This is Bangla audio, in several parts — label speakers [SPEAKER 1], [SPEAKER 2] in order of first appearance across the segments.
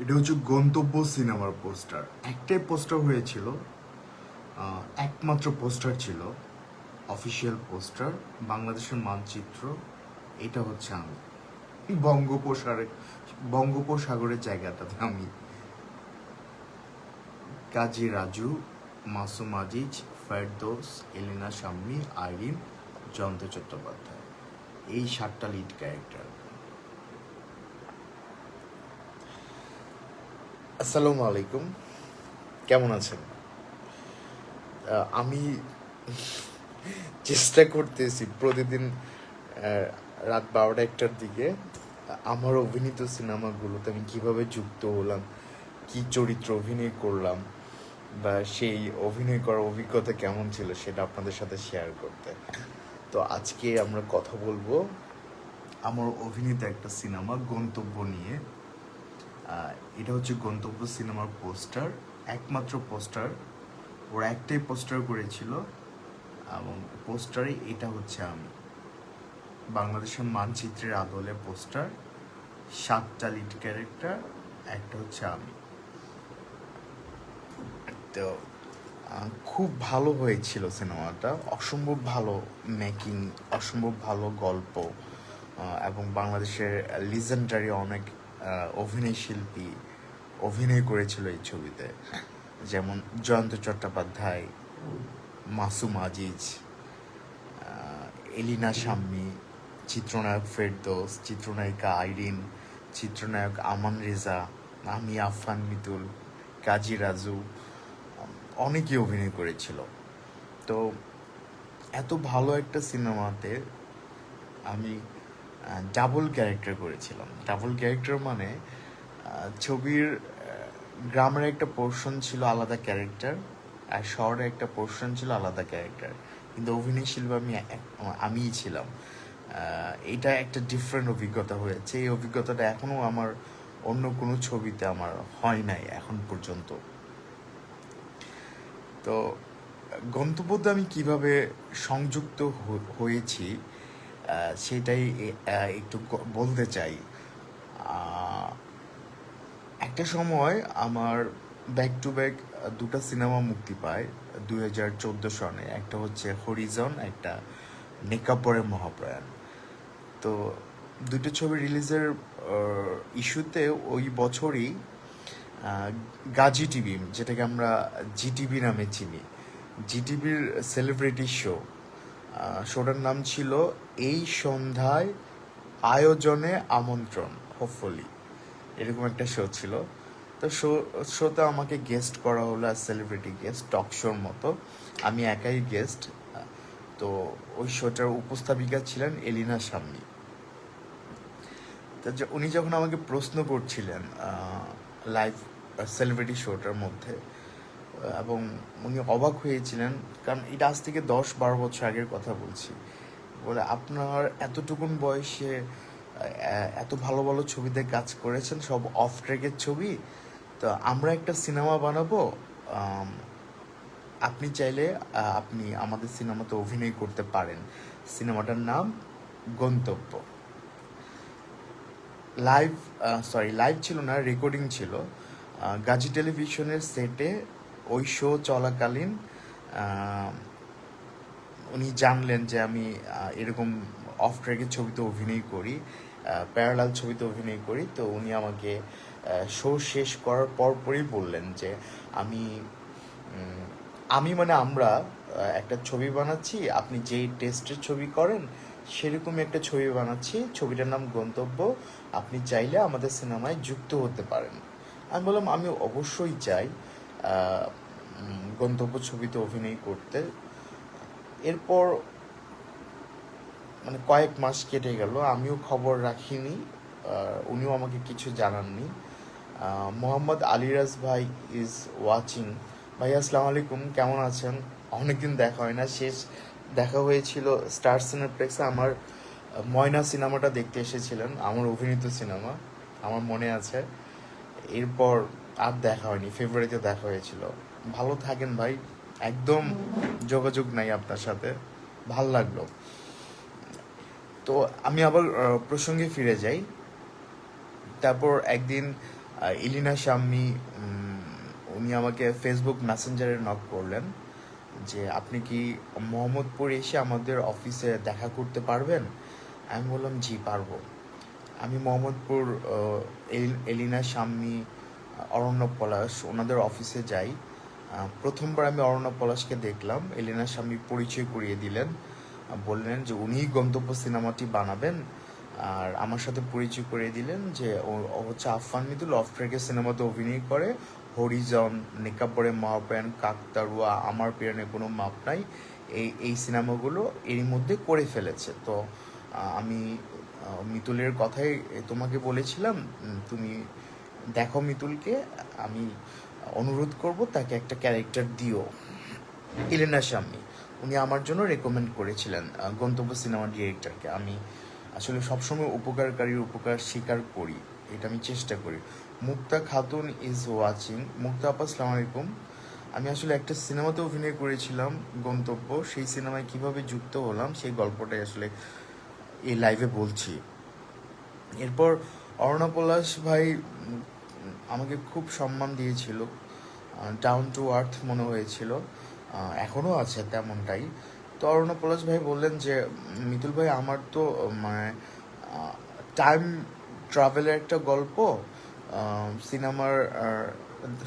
[SPEAKER 1] এটা হচ্ছে গন্তব্য সিনেমার পোস্টার। একটাই পোস্টার হয়েছিল একমাত্র পোস্টার ছিল, অফিসিয়াল পোস্টার, বাংলাদেশের মানচিত্র, এটা হচ্ছে আমি। বঙ্গোপসাগরে বঙ্গোপসাগরের জায়গাটাতে আমি। কাজী রাজু, মাসুম আজিজ, ফেরদৌস, এলিনা শাম্মী আইরিন, জয়ন্ত চট্টোপাধ্যায়। এই সাতটা লিড ক্যারেক্টার আসসালামু আলাইকুম। কেমন আছেন? আমি চেষ্টা করতেছি প্রতিদিন রাত বারোটা একটার দিকে, আমার অভিনীত সিনেমাগুলোতে আমি কীভাবে যুক্ত হলাম, কি চরিত্র অভিনয় করলাম, বা সেই অভিনয় করার অভিজ্ঞতা কেমন ছিল সেটা আপনাদের সাথে শেয়ার করতে। তো আজকে আমরা কথা বলব, আমার অভিনীত একটা সিনেমা, গন্তব্য নিয়ে। এটা হচ্ছে গন্তব্য সিনেমার পোস্টার, একমাত্র পোস্টার। ওরা একটাই পোস্টার করেছিল, এবং পোস্টারে এটা হচ্ছে আমি বাংলাদেশের মানচিত্রের আদলে পোস্টার, সাতটা লিড ক্যারেক্টার একটা হচ্ছে আমি তো খুব ভালো হয়েছিল সিনেমাটা, অসম্ভব ভালো মেকিং অসম্ভব ভালো গল্প এবং বাংলাদেশের লিজেন্ডারি অনেক অভিনয় শিল্পী অভিনয় করেছিল এই ছবিতে। যেমন জয়ন্ত চট্টোপাধ্যায়, মাসুম আজিজ এলিনা শাম্মী, চিত্রনায়ক ফেরদোস, চিত্রনায়িকা আইরিন, চিত্রনায়ক আমান রেজা, আমি আফান মিতুল, কাজী রাজু অনেকেই অভিনয় করেছিল। তো এত ভালো একটা সিনেমাতে আমি ডাবল ক্যারেক্টার করেছিলাম। ডাবল ক্যারেক্টার মানে ছবির গ্রামের একটা পোর্শন ছিল আলাদা ক্যারেক্টার আর শহরে একটা পোর্শন ছিল আলাদা ক্যারেক্টার। কিন্তু অভিনয় শিল্প আমি আমিই ছিলাম। এটা একটা ডিফারেন্ট অভিজ্ঞতা হয়েছে। এই অভিজ্ঞতাটা এখনও আমার অন্য কোনো ছবিতে আমার হয় নাই এখন পর্যন্ত। তো, গন্তব্যতে আমি কীভাবে সংযুক্ত হয়েছি সেটাই একটু বলতে চাই। একটা সময় আমার ব্যাক টু ব্যাক দুটো সিনেমা মুক্তি পায়, দুই হাজার চোদ্দ সনে। একটা হচ্ছে হরিজন একটা নেকাপরে মহাপ্রয়াণ। তো দুটো ছবি রিলিজের ইস্যুতে ওই বছরই গাজি টিভি যেটাকে আমরা জিটিভি নামে চিনি। জিটিভির সেলিব্রিটি শো শোটার নাম ছিল এই সন্ধ্যায় আয়োজনে আমন্ত্রণ হোপফুলি এরকম একটা শো ছিল। তো শো শোতে আমাকে গেস্ট করা হলো আর সেলিব্রিটি গেস্ট টক শোর মতো। আমি একাই গেস্ট তো ওই শোটার উপস্থাপিকা ছিলেন এলিনা সামনি। তো উনি যখন আমাকে প্রশ্ন করছিলেন লাইভ সেলিব্রিটি শোটার মধ্যে, এবং উনি অবাক হয়েছিলেন, কারণ এটা আজ থেকে দশ বারো বছর আগের কথা বলছি। বলে আপনার এতটুকুন বয়সে এত ভালো ভালো ছবিতে কাজ করেছেন, সব অফ ট্র্যাকের ছবি, তো আমরা একটা সিনেমা বানাবো আপনি চাইলে আপনি আমাদের সিনেমাতে অভিনয় করতে পারেন। সিনেমাটার নাম গন্তব্য। লাইভ সরি লাইভ ছিল না রেকর্ডিং ছিল। গাজী টেলিভিশনের সেটে ওই শো চলাকালীন উনি জানলেন যে আমি এরকম অফ ট্র্যাকের ছবিতে অভিনয় করি প্যারালাল ছবিতে অভিনয় করি, তো উনি আমাকে শো শেষ করার পরপরই বললেন যে আমি আমি মানে আমরা একটা ছবি বানাচ্ছি, আপনি যেই টেস্টের ছবি করেন সেরকমই একটা ছবি বানাচ্ছি, ছবিটার নাম গন্তব্য, আপনি চাইলে আমাদের সিনেমায় যুক্ত হতে পারেন। আমি বললাম, আমি অবশ্যই চাই গন্তব্য ছবিতে অভিনয় করতে। এরপর মানে কয়েক মাস কেটে গেল, আমিও খবর রাখিনি উনিও আমাকে কিছু জানাননি। মোহাম্মদ আলিরাজ ভাই ইজ ওয়াচিং ভাই, আসসালামু আলাইকুম, কেমন আছেন? অনেকদিন দেখা হয় না, শেষ দেখা হয়েছিল স্টার সিনেপ্লেক্সে আমার ময়না সিনেমাটা দেখতে এসেছিলেন, আমার অভিনীত সিনেমা, আমার মনে আছে। এরপর আর দেখা হয়নি ফেব্রুয়ারিতে দেখা হয়েছিল। ভালো থাকেন ভাই। একদম যোগাযোগ নাই আপনার সাথে। ভালো লাগল। তো আমি আবার প্রসঙ্গে ফিরে যাই। তারপর একদিন ইলিনা শাম্মি উনি আমাকে ফেসবুক মেসেঞ্জারে নক করলেন যে, আপনি কি মোহাম্মদপুর এসে আমাদের অফিসে দেখা করতে পারবেন? আমি বললাম, জি, পারব। আমি মোহাম্মদপুর এলিনা শাম্মি অরণ্য পলাশ ওনাদের অফিসে যাই। প্রথমবার আমি অরণ্য পলাশকে দেখলাম। এলিনা স্বামী পরিচয় করিয়ে দিলেন বললেন যে উনিই গন্তব্য সিনেমাটি বানাবেন। আর আমার সাথে পরিচয় করিয়ে দিলেন যে ও হচ্ছে আফফান মিদুল, অফ ট্রেকের সিনেমাতে অভিনয় করে। হরিজন নিকাপড়ে মহাপ্যান কাকতারুয়া, আমার প্রেরণে কোনো মাপ নাই। এই এই সিনেমাগুলো এরই মধ্যে করে ফেলেছে। তো আমি মিতুলের কথাই তোমাকে বলেছিলাম তুমি দেখো মিতুলকে, আমি অনুরোধ করব, তাকে একটা ক্যারেক্টার দিও। ইলেনা শাম্মী, উনি আমার জন্য রেকমেন্ড করেছিলেন গন্তব্য সিনেমা ডিরেক্টরকে আমি আসলে সবসময় উপকারকারীর উপকার স্বীকার করি, এটা আমি চেষ্টা করি। মুক্তা খাতুন ইজ ওয়াচিং মুক্তা আপা, আসসালামু আলাইকুম। আমি আসলে একটা সিনেমাতে অভিনয় করেছিলাম, গন্তব্য। সেই সিনেমায় কীভাবে যুক্ত হলাম, সেই গল্পটাই আসলে এই লাইভে বলছি। এরপর অর্ণা পলাশ ভাই আমাকে খুব সম্মান দিয়েছিল ডাউন টু আর্থ মনে হয়েছিল এখনও আছে তেমনটাই। তো অরণ্য পলাশ ভাই বললেন যে, মিতুল ভাই, আমার তো মানে টাইম ট্রাভেলের একটা গল্প সিনেমার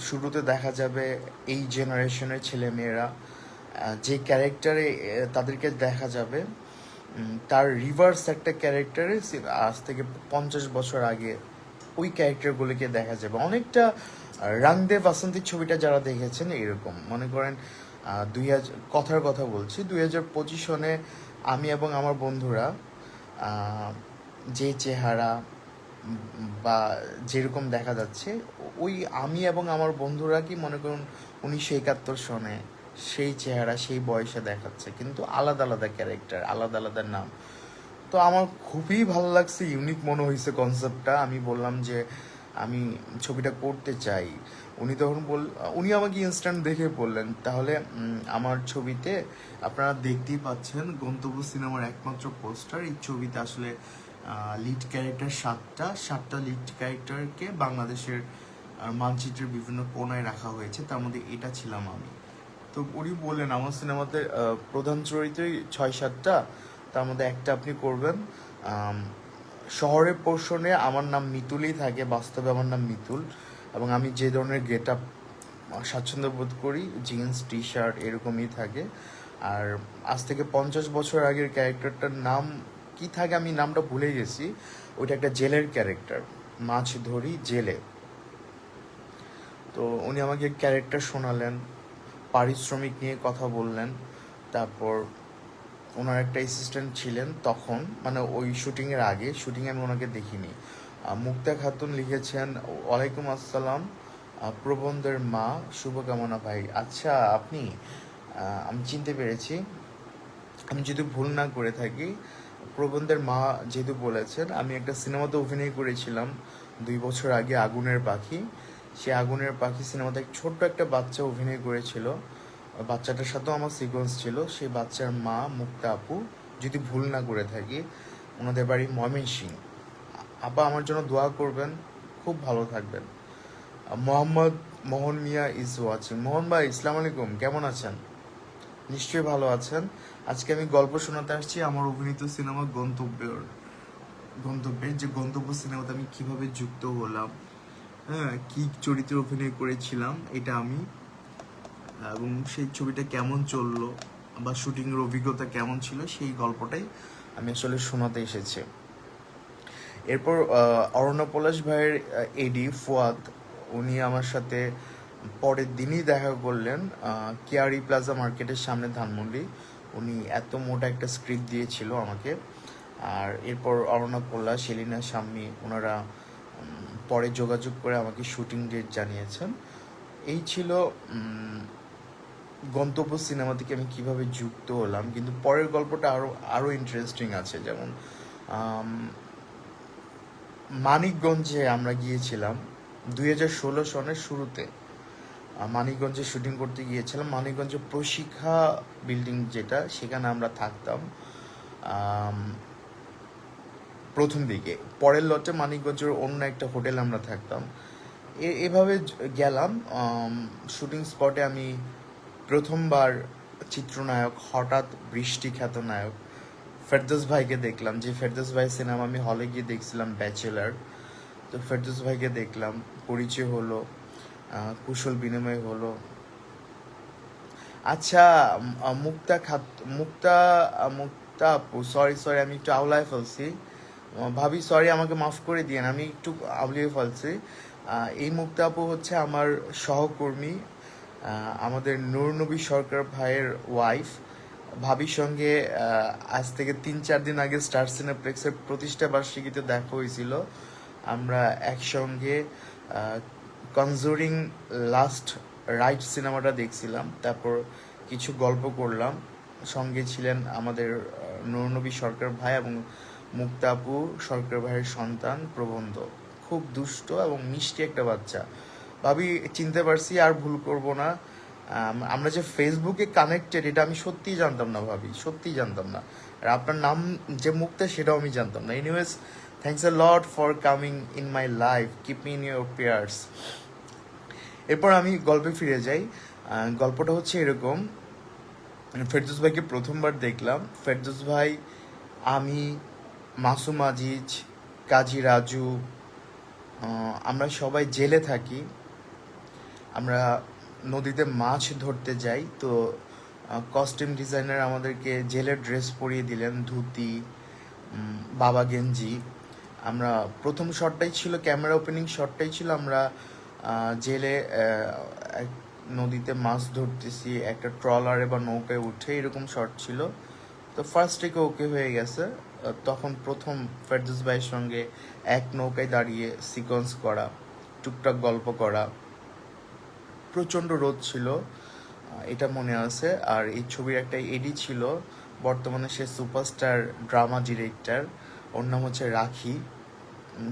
[SPEAKER 1] শুরুতে দেখা যাবে এই জেনারেশনের ছেলে মেয়েরা যে ক্যারেক্টারে তাদেরকে দেখা যাবে তার রিভার্স একটা ক্যারেক্টারে আজ থেকে পঞ্চাশ বছর আগে ওই ক্যারেক্টারগুলোকে দেখা যাবে। অনেকটা রাংদে বাসন্তী ছবিটা যারা দেখেছেন, এরকম। মনে করেন দুই হাজার কথার কথা বলছি, দুই হাজার পঁচিশ সনে আমি এবং আমার বন্ধুরা যে চেহারা, বা যেরকম দেখা যাচ্ছে, ওই আমি এবং আমার বন্ধুরা কি মনে করুন উনিশশো একাত্তর সনে সেই চেহারা, সেই বয়সে দেখাচ্ছে। কিন্তু আলাদা আলাদা ক্যারেক্টার, আলাদা আলাদা নাম। তো আমার খুবই ভালো লাগছে ইউনিক মনে হয়েছে কনসেপ্টটা আমি বললাম যে, আমি ছবিটা করতে চাই। উনি তখন বল, উনি আমাকে ইনস্ট্যান্ট দেখে বললেন, তাহলে আমার ছবিতে আপনারা দেখতেই পাচ্ছেন, গন্তব্য সিনেমার একমাত্র পোস্টার এই ছবিতে আসলে লিড ক্যারেক্টার সাতটা। সাতটা লিড ক্যারেক্টারকে বাংলাদেশের মানচিত্রের বিভিন্ন কোনায় রাখা হয়েছে। তার মধ্যে এটা ছিলাম আমি। তো উনি বললেন, আমার সিনেমাতে প্রধান চরিত্রই ছয় সাতটা তার মধ্যে একটা আপনি করবেন শহরের পোর্শনে আমার নাম মিতুলই থাকে, বাস্তবে আমার নাম মিতুল, এবং আমি যে ধরনের গেট আপ স্বাচ্ছন্দ্য বোধ করি জিন্স টি শার্ট এরকমই থাকে। আর আজ থেকে পঞ্চাশ বছর আগের ক্যারেক্টারটার নাম কি থাকে আমি নামটা ভুলে গেছি, ওইটা একটা জেলের ক্যারেক্টার, মাছ ধরি জেলে। তো উনি আমাকে ক্যারেক্টার শোনালেন, পারিশ্রমিক নিয়ে কথা বললেন, তারপর ওনার একটা অ্যাসিস্ট্যান্ট ছিলেন তখন মানে ওই শুটিংয়ের আগে শুটিংয়ে আমি ওনাকে দেখিনি। মুক্তা খাতুন লিখেছেন, ওয়ালাইকুম আসসালাম প্রবন্ধের মা, শুভকামনা ভাই। আচ্ছা আপনি আমি চিনতে পেরেছি। আমি যদি ভুল না করে থাকি, প্রবন্ধের মা যেহেতু বলেছেন, আমি একটা সিনেমাতে অভিনয় করেছিলাম দুই বছর আগে, আগুনের পাখি। সে আগুনের পাখি সিনেমাতে ছোট্ট একটা বাচ্চা অভিনয় করেছিল। বাচ্চাটার সাথেও আমার সিকোয়েন্স ছিল। সেই বাচ্চার মা, মুক্তা আপু, যদি ভুল না করে থাকি, ওনাদের বাড়ি ময়মনসিং আপা আমার জন্য দোয়া করবেন, খুব ভালো থাকবেন। মোহাম্মদ মোহন মিয়া ইজ ওয়াচিং মোহন ভাই ইসলাম আলাইকুম, কেমন আছেন? নিশ্চয়ই ভালো আছেন। আজকে আমি গল্প শোনাতে আসছি আমার অভিনীত সিনেমা গন্তব্যের। গন্তব্যের যে গন্তব্য সিনেমাতে আমি কীভাবে যুক্ত হলাম হ্যাঁ কি চরিত্রে অভিনয় করেছিলাম, এটা আমি এবং সেই ছবিটা কেমন চলল বা শুটিংয়ের অভিজ্ঞতা কেমন ছিল সেই গল্পটাই আমি আসলে শোনাতে এসেছি। এরপর অরণ্য পলাশ ভাইয়ের এডি ফুয়াদ, উনি আমার সাথে পরের দিনই দেখা করলেন কেয়ারি প্লাজা মার্কেটের সামনে ধানমন্ডি। উনি এত মোটা একটা স্ক্রিপ্ট দিয়েছিল আমাকে। আর এরপর অরণ্য পলাশ সেলিনা শাম্মী ওনারা পরে যোগাযোগ করে আমাকে শুটিং ডেট জানিয়েছেন। এই ছিল গন্তব্য সিনেমা থেকে আমি কীভাবে যুক্ত হলাম, কিন্তু পরের গল্পটা আরও আরও ইন্টারেস্টিং আছে। যেমন মানিকগঞ্জে আমরা গিয়েছিলাম দুই হাজার ষোলো সনের শুরুতে। মানিকগঞ্জে শুটিং করতে গিয়েছিলাম। মানিকগঞ্জে প্রশিক্ষা বিল্ডিং যেটা, সেখানে আমরা থাকতাম। প্রথম দিকে। পরের লটে মানিকগঞ্জের অন্য একটা হোটেল আমরা থাকতাম। এভাবে গেলাম। শুটিং স্পটে আমি প্রথমবার চিত্রনায়ক, হঠাৎ বৃষ্টি খ্যাত নায়ক ফেরদৌস ভাইকে দেখলাম। যে ফেরদোস ভাই সিনেমা আমি হলে গিয়ে দেখছিলাম ব্যাচেলার। তো ফেরদোস ভাইকে দেখলাম, পরিচয় হলো কুশল বিনিময় হলো। আচ্ছা মুক্তা খাত, মুক্তা মুক্তা আপু সরি সরি আমি একটু আওলায় ফেলছি। ভাবি সরি আমাকে মাফ করে দিয়েন, আমি একটু আউলিয়ে ফেলছি। এই মুক্তা আপু হচ্ছে আমার সহকর্মী আমাদের নূর নবী সরকার ভাইয়ের ওয়াইফ ভাবির সঙ্গে আজ থেকে তিন চার দিন আগে স্টার সিনেপ্লেক্সের প্রতিষ্ঠা বার্ষিকীতে দেখা হয়েছিল। আমরা একসঙ্গে কনজুরিং লাস্ট রাইট সিনেমাটা দেখছিলাম, তারপর কিছু গল্প করলাম। সঙ্গে ছিলেন আমাদের নূরনবী সরকার ভাই এবং মুক্তাপু সরকার ভাইয়ের সন্তান প্রবন্ধ। খুব দুষ্ট এবং মিষ্টি একটা বাচ্চা। ভাবি, চিনতে পারছি, আর ভুল করব না। আমরা যে ফেসবুকে কানেক্টেড এটা আমি সত্যিই জানতাম না ভাবি, সত্যিই জানতাম না। আর আপনার নাম যে মুক্তা, সেটাও আমি জানতাম না। Anyways thanks a lot for coming in my life keep in your prayers এরপর আমি গল্পে ফিরে যাই। গল্পটা হচ্ছে এরকম। ফেরদৌস ভাইকে প্রথমবার দেখলাম। ফেরদৌস ভাই, আমি, মাসুম আজিজ, কাজী রাজু আমরা সবাই জেলে থাকি। আমরা নদীতে মাছ ধরতে যাই, তো কস্টিউম ডিজাইনার আমাদেরকে জেলের ড্রেস পরিয়ে দিলেন, ধুতি বাবা গেঞ্জি। আমরা প্রথম শটটাই ছিল ক্যামেরা ওপেনিং শটটাই ছিল, আমরা জেলে নদীতে মাছ ধরতেছি, একটা ট্রলারে বা নৌকায় উঠে এরকম শট ছিল। তো ফার্স্ট টেকে ওকে হয়ে গেছে। তখন প্রথম ফেরদৌস ভাইয়ের সঙ্গে এক নৌকায় দাঁড়িয়ে সিকোয়েন্স করা, টুকটাক গল্প করা। প্রচণ্ড রোদ ছিল এটা মনে আছে। আর এই ছবির একটা এডি ছিল, বর্তমানে সে সুপারস্টার, ড্রামা ডিরেক্টর। ওর নাম হচ্ছে রাখি।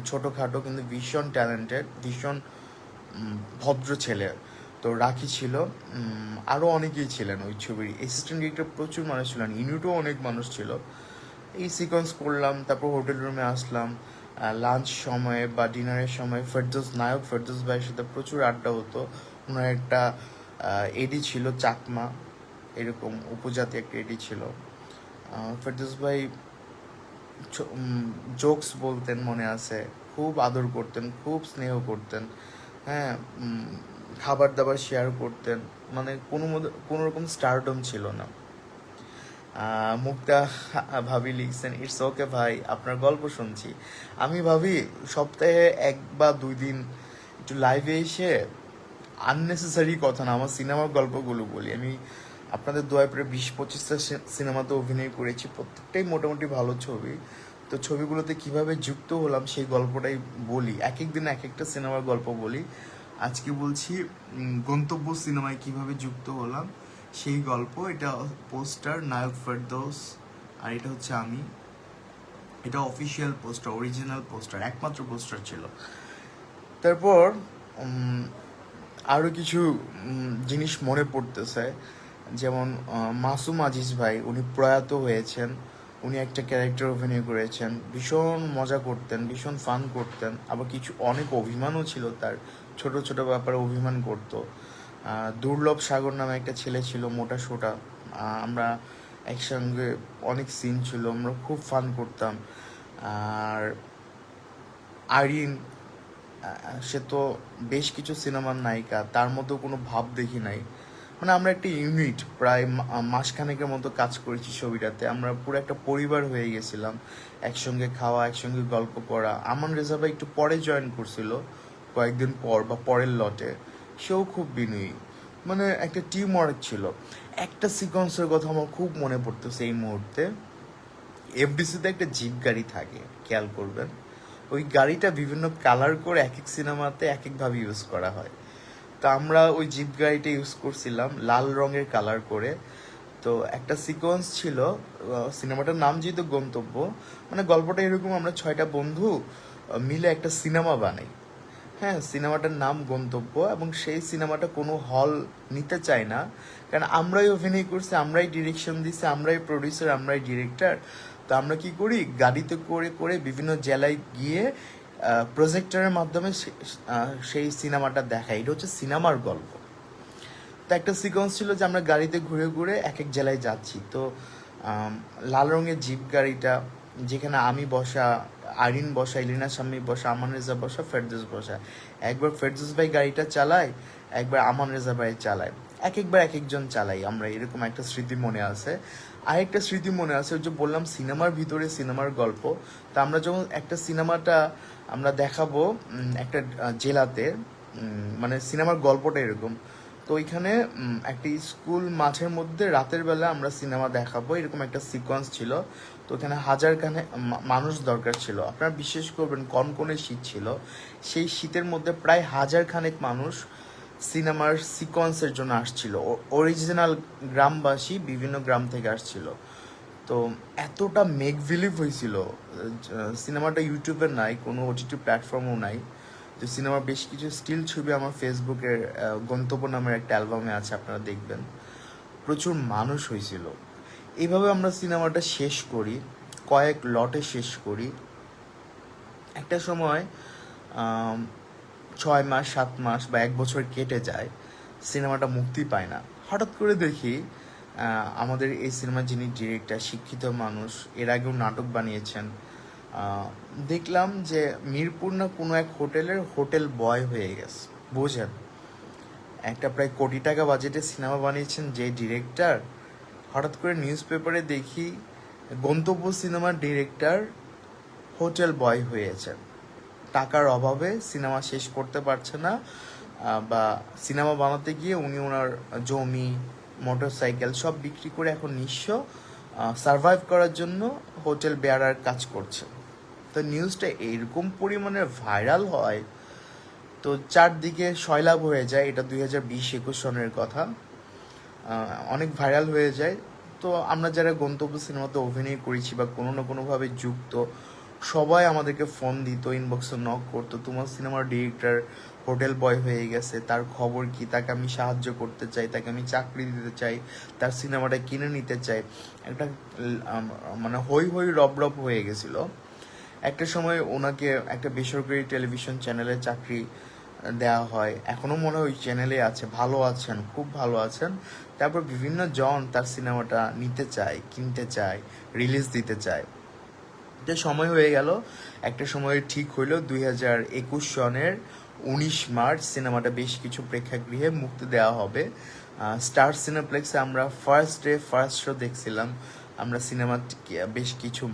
[SPEAKER 1] ছোটোখাটো কিন্তু ভীষণ ট্যালেন্টেড, ভীষণ ভদ্র ছেলে। তো রাখি ছিল। আরও অনেকেই ছিলেন ওই ছবির। অ্যাসিস্ট্যান্ট ডিরেক্টর প্রচুর মানুষ ছিলেন, ইউনিটও অনেক মানুষ ছিল। এই সিকোয়েন্স করলাম, তারপর হোটেল রুমে আসলাম। লাঞ্চ সময়ে বা ডিনারের সময় ফেরদৌস, নায়ক ফেরদৌস ভাইয়ের সাথে প্রচুর আড্ডা হতো। ওনার একটা এডি ছিল, চাকমা, এরকম উপজাতি একটা এডি ছিল। ফেরদৌস ভাই জোকস বলতেন মনে আছে, খুব আদর করতেন, খুব স্নেহ করতেন হ্যাঁ খাবার দাবার শেয়ার করতেন মানে কোনো কোনো রকম স্টারডম ছিল না। মুক্তা ভাবি লিখছেন ইটস ওকে ভাই, আপনার গল্প শুনছি। আমি ভাবি সপ্তাহে এক বা দুই দিন একটু লাইভে এসে আননেসেসারি কথা না, আমার সিনেমার গল্পগুলো বলি। আমি আপনাদের দোয়ায় প্রায় বিশ, পঁচিশটা সিনেমাতে অভিনয় করেছি, প্রত্যেকটাই মোটামুটি ভালো ছবি। তো ছবিগুলোতে কীভাবে যুক্ত হলাম সেই গল্পটাই বলি। এক এক দিন এক একটা সিনেমার গল্প বলি। আজকে বলছি গন্তব্য সিনেমায় কীভাবে যুক্ত হলাম, সেই গল্প। এটা পোস্টার, নায়ক ফেরদৌস, আর এটা হচ্ছে আমি। এটা অফিসিয়াল পোস্টার অরিজিনাল পোস্টার একমাত্র পোস্টার ছিল। তারপর আরও কিছু জিনিস মনে পড়তেছে। যেমন মাসুম আজিজ ভাই, উনি প্রয়াত হয়েছেন। উনি একটা ক্যারেক্টার অভিনয় করেছেন। ভীষণ মজা করতেন, ভীষণ ফান করতেন। আবার কিছু অনেক অভিমানও ছিল তার। ছোট ছোট ব্যাপারে অভিমান করতো। দুর্লভ সাগর নামে একটা ছেলে ছিল, মোটা, সোটা। আমরা একসঙ্গে অনেক সিন ছিল, আমরা খুব ফান করতাম। আর আরিন সে তো বেশ কিছু সিনেমার নায়িকা, তার মধ্যেও কোনো ভাব দেখি নাই। মানে আমরা একটা ইউনিট, প্রায় মাসখানেকের মতো কাজ করেছি ছবিটাতে। আমরা পুরো একটা পরিবার হয়ে গেছিলাম, একসঙ্গে খাওয়া, একসঙ্গে গল্প করা। আমান রেজা ভাই একটু পরে জয়েন করছিল, কয়েকদিন পর বা পরের লটে সেও খুব বিনয়ী। মানে একটা টিম ওয়ার্ক ছিল। একটা সিকোয়েন্সের কথা আমার খুব মনে পড়তেছে এই মুহূর্তে। এফডিসিতে একটা জিপ গাড়ি থাকে, খেয়াল করবেন। ওই গাড়িটা বিভিন্ন কালার করে এক এক সিনেমাতে এক একভাবে ইউজ করা হয়। তো আমরা ওই জিপ গাড়িটা ইউজ করছিলাম, লাল রঙের কালার করে। তো একটা সিকোয়েন্স ছিল সিনেমাটার নাম যেহেতু গন্তব্য মানে গল্পটা এরকম আমরা ছয়টা বন্ধু মিলে একটা সিনেমা বানাই। হ্যাঁ সিনেমাটার নাম গন্তব্য এবং সেই সিনেমাটা কোনো হল নিতে চায় না। কারণ আমরাই অভিনয় করছি, আমরাই ডিরেকশন দিছি, আমরাই প্রডিউসার আমরাই ডিরেক্টর তো আমরা কি করি? গাড়িতে করে করে বিভিন্ন জেলায় গিয়ে প্রজেক্টরের মাধ্যমে সেই সিনেমাটা দেখা। এটা হচ্ছে সিনেমার গল্প। তো একটা সিকোয়েন্স ছিল যে আমরা গাড়িতে ঘুরে ঘুরে এক এক জেলায় যাচ্ছি। তো লাল রঙের জিপ গাড়িটা, যেখানে আমি বসা, আরিন বসা, ইলিনা শাম্মী বসা, আমান রেজা বসা, ফেরদৌস বসা। একবার ফেরদৌস ভাই গাড়িটা চালায়, একবার আমান রেজা ভাই চালায়। এক একবার এক একজন চালাই, আমরা এরকম একটা স্মৃতি মনে আছে। আরেকটা স্মৃতি মনে আছে, ওই যে বললাম সিনেমার ভিতরে সিনেমার গল্প। তা আমরা যখন একটা সিনেমাটা আমরা দেখাবো একটা জেলাতে মানে সিনেমার গল্পটা এরকম। তো ওইখানে একটা স্কুল মাঠের মধ্যে রাতের বেলা আমরা সিনেমা দেখাবো, এরকম একটা সিকোয়েন্স ছিল। তো ওখানে হাজার খানে মানুষ দরকার ছিল। আপনারা বিশ্বাস করবেন, কনকনে শীত ছিল। সেই শীতের মধ্যে প্রায় হাজার খানেক মানুষ সিনেমার সিকোয়েন্সের জন্য আসছিল। অরিজিনাল গ্রামবাসী বিভিন্ন গ্রাম থেকে আসছিল। তো এতটা মেক বিলিভ হয়েছিল সিনেমাটা ইউটিউবে নাই, কোনো ওটিটি প্ল্যাটফর্মও নাই। তো সিনেমার বেশ কিছু স্টিল ছবি আমার ফেসবুকের গন্তব্য নামের একটা অ্যালবামে আছে, আপনারা দেখবেন। প্রচুর মানুষ হয়েছিল। এইভাবে আমরা সিনেমাটা শেষ করি, কয়েক লটে শেষ করি। একটা সময় ছয় মাস, সাত মাস বা এক বছর কেটে যায়, সিনেমাটা মুক্তি পায় না। হঠাৎ করে দেখি আমাদের এই সিনেমার যিনি ডিরেক্টর, শিক্ষিত মানুষ, এর আগেও নাটক বানিয়েছেন দেখলাম যে মিরপুর না কোনো এক হোটেলের হোটেল বয় হয়ে গেছে। বোঝেন, একটা প্রায় কোটি টাকা বাজেটে সিনেমা বানিয়েছেন যে ডিরেক্টর। হঠাৎ করে নিউজ পেপারে দেখি, গন্তব্য সিনেমার ডিরেক্টর হোটেল বয় হয়েছেন টাকার অভাবে সিনেমা শেষ করতে পারছে না বা সিনেমা বানাতে গিয়ে উনি ওনার জমি, মোটরসাইকেল সব বিক্রি করে এখন নিঃস্ব সার্ভাইভ করার জন্য হোটেল বেয়ারার কাজ করছে। তো নিউজটা এরকম পরিমাণে ভাইরাল হয়, তো চারদিকে সয়লাভ হয়ে যায়, এটা দুই হাজার বিশ একুশ সনের কথা অনেক ভাইরাল হয়ে যায়। তো আমরা যারা গন্তব্য সিনেমাতে অভিনয় করেছি বা কোনো না কোনোভাবে যুক্ত সবাই আমাদেরকে ফোন দিত ইনবক্সে নক করতো, তোমার সিনেমার ডিরেক্টর হোটেল বয় হয়ে গেছে, তার খবর কি, তাকে আমি সাহায্য করতে চাই, তাকে আমি চাকরি দিতে চাই, তার সিনেমাটা কিনে নিতে চাই। একটা মানে হই হই রব রব হয়ে গেছিল। একটা সময় ওনাকে একটা বেসরকারি টেলিভিশন চ্যানেলে চাকরি দেওয়া হয়। এখনও মনে হয় ওই চ্যানেলে আছে, ভালো আছেন, খুব ভালো আছেন। তারপর বিভিন্ন জন তার সিনেমাটা নিতে চায়, কিনতে চায় রিলিজ দিতে চায়। যে সময় হয়ে গেল। একটা সময় ঠিক হইল দুই হাজার একুশ সনের উনিশ মার্চ সিনেমাটা বেশ কিছু প্রেক্ষাগৃহে মুক্তি দেওয়া হবে। স্টার সিনেপ্লেক্সে আমরা ফার্স্ট ডে ফার্স্ট শো দেখছিলাম। আমরা সিনেমা বেশ কিছু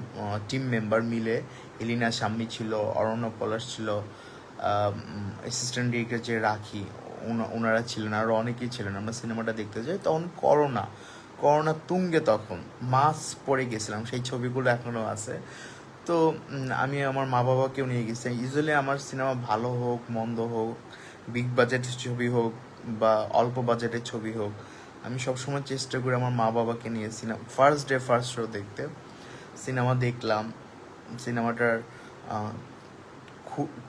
[SPEAKER 1] টিম মেম্বার মিলে। এলিনা সাম্মি ছিল, অরণ্য পলাশ ছিল অ্যাসিস্ট্যান্ট ডিরেক্টর যে রাখি, ওনা- ওনারা ছিলেন আরও অনেকেই ছিলেন। আমরা সিনেমাটা দেখতে যাই, তখন করোনা করোনা তুঙ্গে তখন, মাস্ক পরে গেছিলাম। সেই ছবিগুলো এখনও আছে। তো আমি আমার মা বাবাকেও নিয়ে গেছি। ইউজুয়ালি আমার সিনেমা ভালো হোক, মন্দ হোক বিগ বাজেটের ছবি হোক বা অল্প বাজেটের ছবি হোক, আমি সবসময় চেষ্টা করি আমার মা বাবাকে নিয়ে cinema first day first show দেখতে। সিনেমা দেখলাম। সিনেমাটার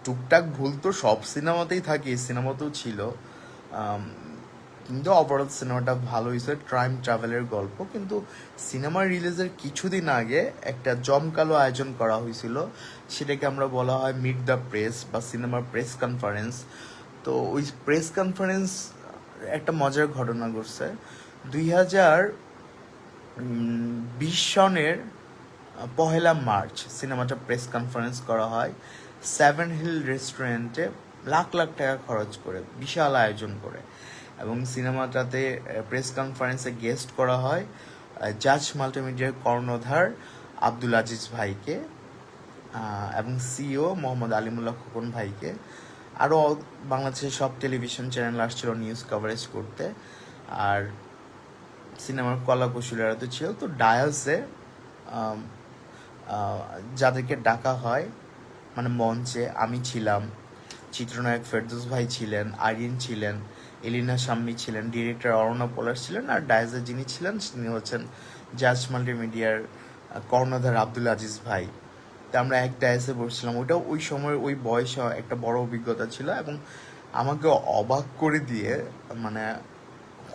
[SPEAKER 1] টুকটাক ভুল তো সব সিনেমাতেই থাকে সিনেমাতেও ছিল। কিন্তু ওভারঅল সিনেমাটা ভালো হয়েছে ক্রাইম ট্রাভেলের গল্প। কিন্তু সিনেমা রিলিজের কিছুদিন আগে একটা জমকালো আয়োজন করা হয়েছিল। সেটাকে আমরা বলা হয় মিট দ্য প্রেস বা সিনেমার প্রেস কনফারেন্স তো ওই প্রেস কনফারেন্স একটা মজার ঘটনা ঘটছে। দুই হাজার বিশ সনের পহেলা মার্চ সিনেমাটা প্রেস কনফারেন্স করা হয়। সেভেন হিল রেস্টুরেন্টে লাখ লাখ টাকা খরচ করে, বিশাল আয়োজন করে। এবং সিনেমাটাতে প্রেস কনফারেন্সে গেস্ট করা হয় জাজ মাল্টিমিডিয়ার কর্ণধার আব্দুল আজিজ ভাইকে এবং সিও মোহাম্মদ আলিমুল্লাহ খোকন ভাইকে। আরও বাংলাদেশের সব টেলিভিশন চ্যানেল আসছিল নিউজ কভারেজ করতে। আর সিনেমার কলা কুশলীরা তো ছিল, তো ডায়াসে যাদেরকে ডাকা হয় মানে মঞ্চে আমি ছিলাম। চিত্রনায়ক ফেরদৌস ভাই ছিলেন, আরিন ছিলেন। এলিনা সাম্মি ছিলেন, ডিরেক্টর অরণ্য পলাশ ছিলেন আর ডায়াসে যিনি ছিলেন, তিনি হচ্ছেন জাজ মাল্টিমিডিয়ার কর্ণধার আব্দুল আজিজ ভাই। তা আমরা এক ডায়াসে বসছিলাম। ওইটাও ওই সময় ওই বয়সে একটা বড় অভিজ্ঞতা ছিল এবং আমাকে অবাক করে দিয়ে মানে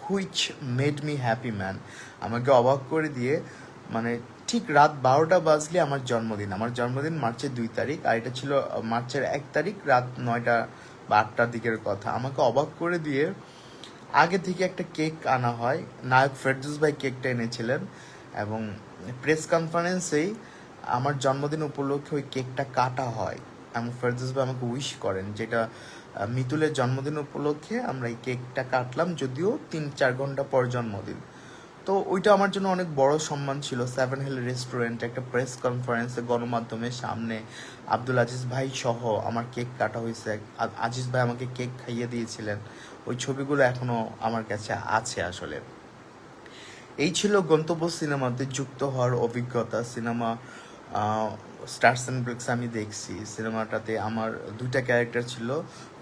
[SPEAKER 1] which made me happy man, আমাকে অবাক করে দিয়ে মানে ঠিক রাত বারোটা বাজলে আমার জন্মদিন। আমার জন্মদিন মার্চের দুই তারিখ আর এটা ছিল মার্চের এক তারিখ রাত নয়টা বা আটটার দিকের কথা। আমাকে অবাক করে দিয়ে আগে থেকে একটা কেক আনা হয়। নায়ক ফেরদুস ভাই কেকটা এনেছিলেন এবং প্রেস কনফারেন্সেই আমার জন্মদিন উপলক্ষে ওই কেকটা কাটা হয় এবং ফেরদুস ভাই আমাকে উইশ করেন যেটা মিতুলের জন্মদিন উপলক্ষে আমরা এই কেকটা কাটলাম যদিও তিন চার ঘণ্টা পর জন্মদিন। তো ওইটা আমার জন্য অনেক বড় সম্মান ছিল। সেভেন হিল রেস্টুরেন্টে একটা প্রেস কনফারেন্সে গণমাধ্যমের সামনে আব্দুল আজিজ ভাই সহ আমার কেক কাটা হয়েছে। আজিজ ভাই আমাকে কেক খাইয়ে দিয়েছিলেন। ওই ছবিগুলো এখনও আমার কাছে আছে আসলে। এই ছিল গন্তব্য সিনেমাতে যুক্ত হওয়ার অভিজ্ঞতা। সিনেমা স্টার্স অ্যান্ড ব্রেক্স আমি দেখছি। সিনেমাটাতে আমার দুইটা ক্যারেক্টার ছিল।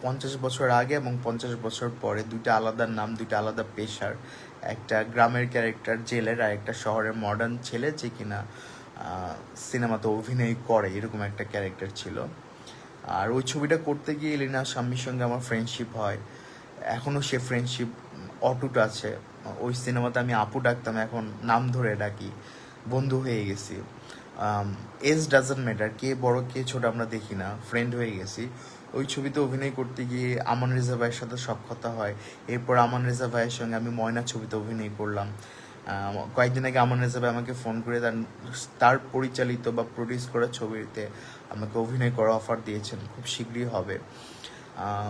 [SPEAKER 1] পঞ্চাশ বছর আগে এবং পঞ্চাশ বছর পরে। দুইটা আলাদা নাম, দুইটা আলাদা পেশার। একটা গ্রামের ক্যারেক্টার জেলের আর একটা শহরের মডার্ন ছেলে যে কিনা সিনেমাতে অভিনয় করে, এরকম একটা ক্যারেক্টার ছিল। আর ওই ছবিটা করতে গিয়ে এলিনা স্বামীর সঙ্গে আমার ফ্রেন্ডশিপ হয়। এখনও সে ফ্রেন্ডশিপ অটুট আছে। ওই সিনেমাতে আমি আপু ডাকতাম, এখন নাম ধরে ডাকি, বন্ধু হয়ে গেছি। এজ ডাজন্ট ম্যাটার কে বড়, কে ছোট আমরা দেখি না ফ্রেন্ড হয়ে গেছি। ওই ছবিতে অভিনয় করতে গিয়ে আমান রেজা ভাইয়ের সাথে সক্ষতা হয়। এরপর আমান রেজা ভাইয়ের সঙ্গে আমি ময়না ছবিতে অভিনয় করলাম। কয়েকদিন আগে আমান রেজা ভাই আমাকে ফোন করে তার তার পরিচালিত বা প্রডিউস করা ছবিতে আমাকে অভিনয় করার অফার দিয়েছেন। খুব শীঘ্রই হবে।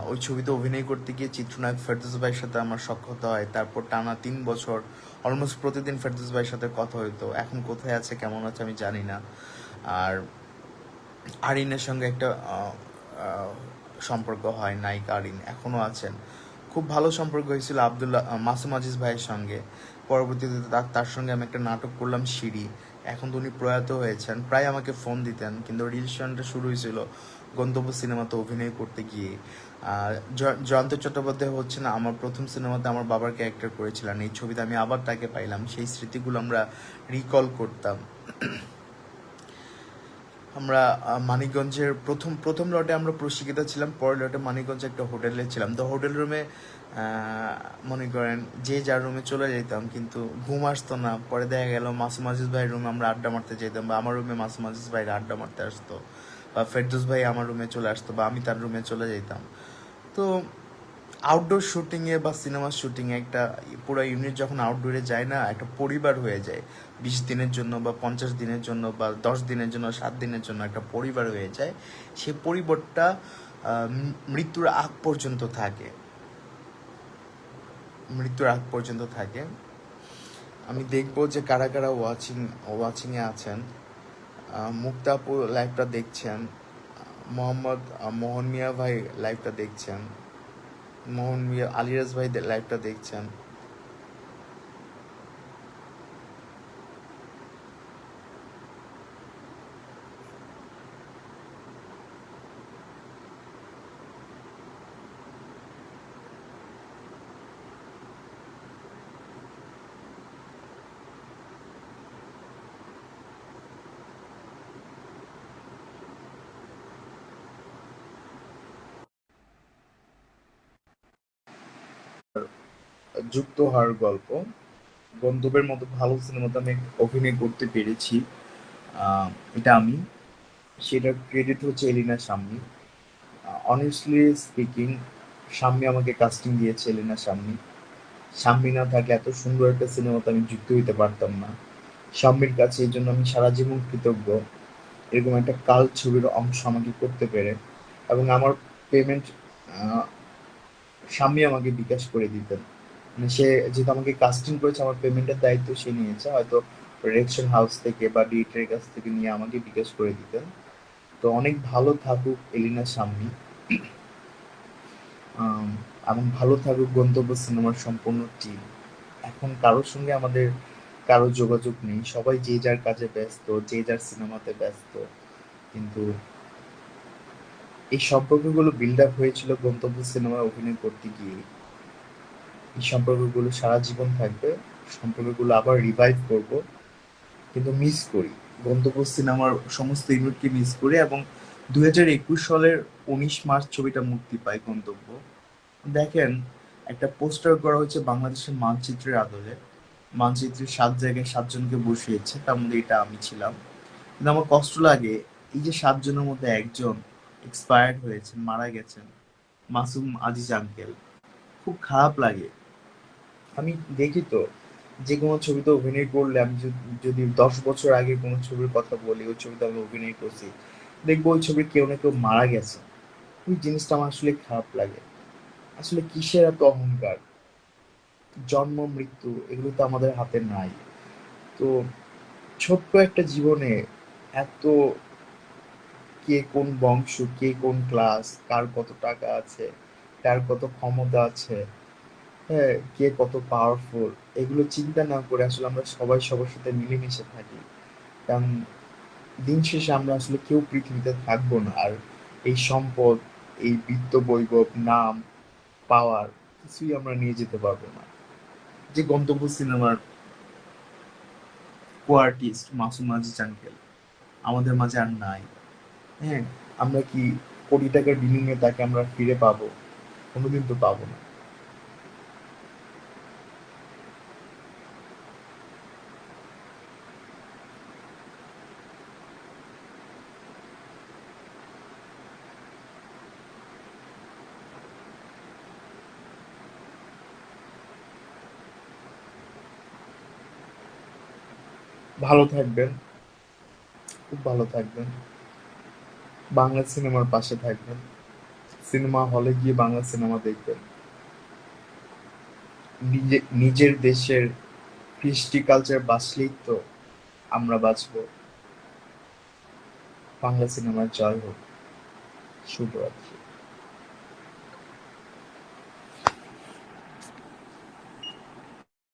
[SPEAKER 1] ওই ছবিতে অভিনয় করতে গিয়ে চিত্রনায়ক ফেরদৌস ভাইয়ের সাথে আমার সক্ষতা হয়। তারপর টানা তিন বছর অলমোস্ট প্রতিদিন ফেরদৌস ভাইয়ের সাথে কথা হইতো। এখন কোথায় আছে, কেমন আছে আমি জানি না। আর আরিনের সঙ্গে একটা সম্পর্ক হয়, নায়িকা আরিন এখনও আছেন। খুব ভালো সম্পর্ক হয়েছিল আবদুল্লাহ মাসুম আজিজ ভাইয়ের সঙ্গে। পরবর্তীতে তার- তার সঙ্গে আমি একটা নাটক করলাম, সিঁড়ি। এখন তো উনি প্রয়াত হয়েছেন, প্রায় আমাকে ফোন দিতেন, কিন্তু রিলেশনটা শুরু হয়েছিল গন্তব্য সিনেমাতে অভিনয় করতে গিয়ে। জয়ন্ত চট্টোপাধ্যায় হচ্ছে না, আমার প্রথম সিনেমাতে আমার বাবার ক্যারেক্টার করেছিলেন। এই ছবিতে আমি আবার তাকে পাইলাম, সেই স্মৃতিগুলো আমরা রিকল করতাম। আমরা মানিকগঞ্জের প্রথম প্রথম লটে আমরা প্রশিক্ষিত ছিলাম, পরের লটে মানিকগঞ্জে একটা হোটেলে ছিলাম। তো হোটেল রুমে মনে করেন যে যার রুমে চলে যেতাম, কিন্তু ঘুম আসতো না। পরে দেখা গেল মাসুম আজিজ ভাইয়ের রুমে আমরা আড্ডা মারতে যেতাম বা আমার রুমে মাসুম আজিজ ভাইয়ের আড্ডা মারতে আসতো বা ফেরদৌস ভাই আমার রুমে চলে আসতো বা আমি তার রুমে চলে যেতাম। তো আউটডোর শুটিংয়ে বা সিনেমা শুটিংয়ে একটা পুরো ইউনিট যখন আউটডোরে যায় না একটা পরিবার হয়ে যায়। বিশ দিনের জন্য বা পঞ্চাশ দিনের জন্য বা দশ দিনের জন্য সাত দিনের জন্য একটা পরিবার হয়ে যায়। সেই পরিবারটা মৃত্যুর আগ পর্যন্ত থাকে। মৃত্যুর আগ পর্যন্ত থাকে। আমি দেখব যে কারা কারা ওয়াচিং ওয়াচিংয়ে আছেন। আহ, মুক্তা লাইভটা দেখছেন। মোহাম্মদ মোহন মিয়া ভাই লাইভটা দেখছেন। মোহন মিয়া আলিরাজ ভাই লাইভটা দেখছেন। যুক্ত হওয়ার গল্প। গন্তব্যের মতো ভালো সিনেমাতে আমি অভিনয় করতে পেরেছি। এটা আমি। সেটার ক্রেডিট হচ্ছে এলিনা সামনি। অনেস্টলি স্পিকিং সাম্মি আমাকে কাস্টিং দিয়েছে এলিনা সামনি। সাম্মি না থাকলে এত সুন্দর একটা সিনেমাতে আমি যুক্ত হইতে পারতাম না। সাম্মির কাছে এই জন্য আমি সারা জীবন কৃতজ্ঞ। এরকম একটা কাল ছবির অংশ আমাকে করতে পেরে। এবং আমার পেমেন্ট স্বামী আমাকে বিকাশ করে দিতেন। মানে সে যেহেতু আমাকে কাস্টিং করেছে আমার পেমেন্টের দায়িত্ব সে নিয়েছে। হয়তো প্রোডাকশন হাউস থেকে বা ডিরেক্টরের কাছ থেকে নিয়ে আমাকে বিকাশ করে দিতেন। তো অনেক ভালো থাকুক এলিনা আম, এবং ভালো থাকুক গন্তব্য সিনেমার সম্পূর্ণ টিম এখন কারোর সঙ্গে আমাদের কারও যোগাযোগ নেই। সবাই যে যার কাজে ব্যস্ত যে যার সিনেমাতে ব্যস্ত। কিন্তু এই সম্পর্কগুলো বিল্ড আপ হয়েছিল গন্তব্য সিনেমায় অভিনয় করতে গিয়ে। এই সম্পর্কগুলো সারা জীবন থাকবে, সম্পর্কগুলো আবার রিভাইভ করব, কিন্তু মিস করি। গন্তব্য সিনেমার সমস্ত ইউনিটকে মিস করি এবং দু হাজার একুশ সালের উনিশ মার্চ ছবিটা মুক্তি পায় গন্তব্য। দেখেন, একটা পোস্টার করা হয়েছে বাংলাদেশের মানচিত্রের আদলে। মানচিত্রে সাত জায়গায় সাতজনকে বসিয়েছে, তার মধ্যে এটা আমি ছিলাম। কিন্তু আমার কষ্ট লাগে, এই যে সাতজনের মধ্যে একজন এক্সপায়ার্ড হয়েছেন মারা গেছেন, মাসুম আজিজ আঙ্কেল খুব খারাপ লাগে। আমি দেখি তো, যে কোনো ছবিতে অভিনয় করলে আমি যদি- দশ বছর আগে কোনো ছবির কথা বলি, ওই ছবিতে আমি অভিনয় করছি, দেখব ওই ছবির কেউ না কেউ মারা গেছে। ওই জিনিসটা আমার আসলে খারাপ লাগে। আসলে কিসের এত অহংকার? জন্ম, মৃত্যু, এগুলো তো আমাদের হাতে নাই। তো ছোট্ট একটা জীবনে এত কে কোন বংশ, কে কোন ক্লাস কার কত টাকা আছে, কার কত ক্ষমতা আছে হ্যাঁ কে কত পাওয়ারফুল এগুলো চিন্তা না করে আসলে আমরা সবাই সবার সাথে মিলেমিশে থাকি। কারণ দিন শেষে আমরা আসলে কেউ পৃথিবীতে থাকব না। আর এই সম্পদ, এই বিত্ত বৈভব, নাম পাওয়ার কিছুই আমরা নিয়ে যেতে পারব না। যে গন্তব্য সিনেমার co artist Masum Aziz uncle আমাদের মাঝে আর নাই। হ্যাঁ আমরা কি কোটি টাকার বিনিময়ে তাকে আমরা ফিরে পাবো? কোনোদিন তো পাবো না। ভালো থাকবেন। খুব ভালো থাকবেন। বাংলা সিনেমার পাশে থাকবেন। সিনেমা হলে গিয়ে বাংলা সিনেমা দেখবেন। নিজে, নিজের দেশের কৃষ্টি কালচার বাঁচলেই তো আমরা বাঁচব। বাংলা সিনেমার জয় হোক। শুভরাত্রি।